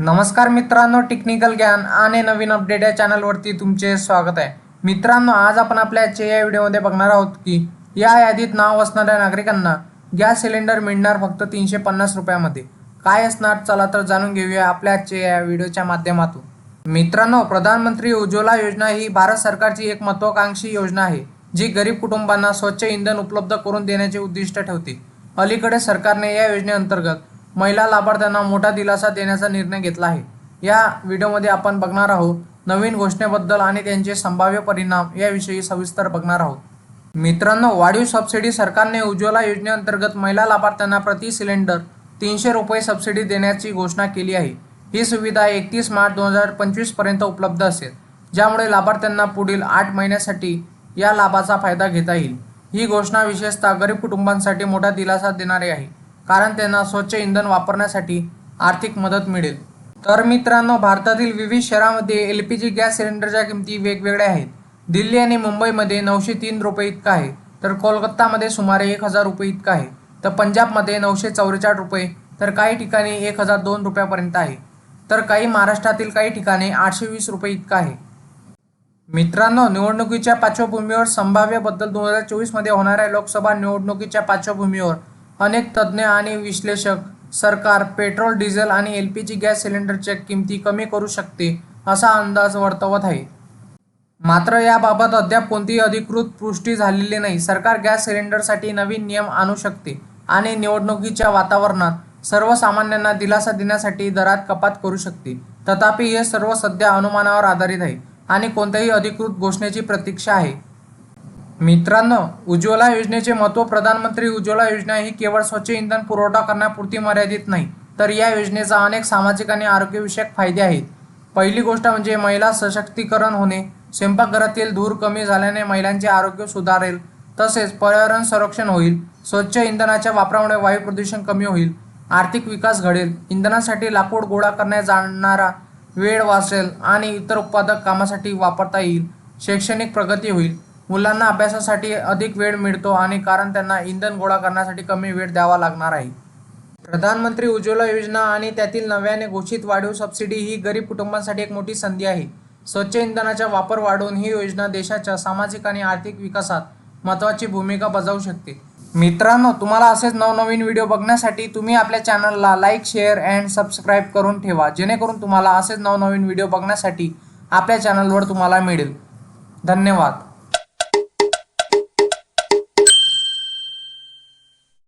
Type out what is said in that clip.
नमस्कार मित्रांनो टेक्निकल ज्ञान आणि नवीन अपडेट या चॅनलवरती तुमचे स्वागत आहे. मित्रांनो आज आपण आपल्या आजच्या या व्हिडिओमध्ये बघणार आहोत की या यादीत नाव असणाऱ्या नागरिकांना गॅस सिलेंडर मिळणार फक्त तीनशे पन्नास रुपयामध्ये. काय असणार? चला तर जाणून घेऊया आपल्या आजच्या या व्हिडिओच्या माध्यमातून. मित्रांनो प्रधानमंत्री उज्ज्वला योजना ही भारत सरकारची एक महत्वाकांक्षी योजना आहे जी गरीब कुटुंबांना स्वच्छ इंधन उपलब्ध करून देण्याचे उद्दिष्ट ठेवते. अलीकडे सरकारने या योजनेअंतर्गत महिला लाभार्थ्यांना मोठा दिलासा देण्याचा निर्णय घेतला आहे. या व्हिडिओमध्ये आपण बघणार आहोत नवीन घोषणेबद्दल आणि त्यांचे संभाव्य परिणाम याविषयी सविस्तर बघणार आहोत. मित्रांनो वाढीव सबसिडी सरकारने उज्ज्वला योजनेअंतर्गत महिला लाभार्थ्यांना प्रति सिलेंडर तीनशे रुपये सबसिडी देण्याची घोषणा केली आहे. ही सुविधा एकतीस मार्च दोन हजार पंचवीसपर्यंत उपलब्ध असेल ज्यामुळे लाभार्थ्यांना पुढील आठ महिन्यासाठी या लाभाचा फायदा घेता येईल. ही घोषणा विशेषतः गरीब कुटुंबांसाठी मोठा दिलासा देणारी आहे. कारण त्यांना स्वच्छ इंधन वापरण्यासाठी आर्थिक मदत मिळेल. तर मित्रांनो भारतातील विविध शहरांमध्ये एल पी जी गॅस सिलेंडरच्या किमती वेगवेगळ्या आहेत. दिल्ली आणि मुंबईमध्ये नऊशे तीन रुपये इतका आहे. तर कोलकातामध्ये सुमारे एक हजार रुपये इतका आहे. तर पंजाबमध्ये नऊशे चौवेचाळीस रुपये. तर काही ठिकाणी एक हजार दोन रुपयापर्यंत आहे. तर काही महाराष्ट्रातील काही ठिकाणी आठशे वीस रुपये इतका आहे. मित्रांनो निवडणुकीच्या पार्श्वभूमीवर संभाव्यबद्दल दोन हजार चोवीसमध्ये होणाऱ्या लोकसभा निवडणुकीच्या पार्श्वभूमीवर अनेक तज्ज्ञ आणि विश्लेषक सरकार पेट्रोल डिझेल आणि एल पी जी गॅस सिलेंडरच्या किमती कमी करू शकते असा अंदाज वर्तवत आहे. मात्र याबाबत अद्याप कोणतीही अधिकृत पुष्टी झालेली नाही. सरकार गॅस सिलेंडरसाठी नवीन नियम आणू शकते आणि निवडणुकीच्या वातावरणात सर्वसामान्यांना दिलासा देण्यासाठी दरात कपात करू शकते. तथापि हे सर्व सध्या अनुमानावर आधारित आहे आणि कोणत्याही अधिकृत घोषणेची प्रतीक्षा आहे. मित्रांनो उज्ज्वला योजनेचे महत्त्व प्रधानमंत्री उज्ज्वला योजना ही केवळ स्वच्छ इंधन पुरवठा करण्यापुरती मर्यादित नाही तर या योजनेचा अनेक सामाजिक आणि आरोग्यविषयक फायदे आहेत. पहिली गोष्ट म्हणजे महिला सशक्तीकरण होणे स्वयंपाकघरातील धूर कमी झाल्याने महिलांचे आरोग्य सुधारेल तसेच पर्यावरण संरक्षण होईल स्वच्छ इंधनाच्या वापरामुळे वायू प्रदूषण कमी होईल आर्थिक विकास घडेल इंधनासाठी लाकूड गोळा करण्यात जाणारा वेळ वाचेल आणि इतर उत्पादक कामासाठी वापरता येईल शैक्षणिक प्रगती होईल. मुलांना अभ्यासासाठी अधिक वेळ मिळतो आणि कारण त्यांना इंधन गोळा करण्यासाठी कमी वेळ द्यावा लागणार आहे. प्रधानमंत्री उज्ज्वला योजना आणि त्यातील नव्याने घोषित वाढीव सबसिडी ही गरीब कुटुंबांसाठी एक मोठी संधी आहे. स्वच्छ इंधनाचा वापर वाढवून ही योजना देशाच्या सामाजिक आणि आर्थिक विकासात महत्त्वाची भूमिका बजावू शकते. मित्रांनो तुम्हाला असेच नवनवीन व्हिडिओ बघण्यासाठी तुम्ही आपल्या चॅनलला लाईक शेअर अँड सबस्क्राईब करून ठेवा. जेणेकरून तुम्हाला असेच नवनवीन व्हिडिओ बघण्यासाठी आपल्या चॅनलवर तुम्हाला मिळेल. धन्यवाद.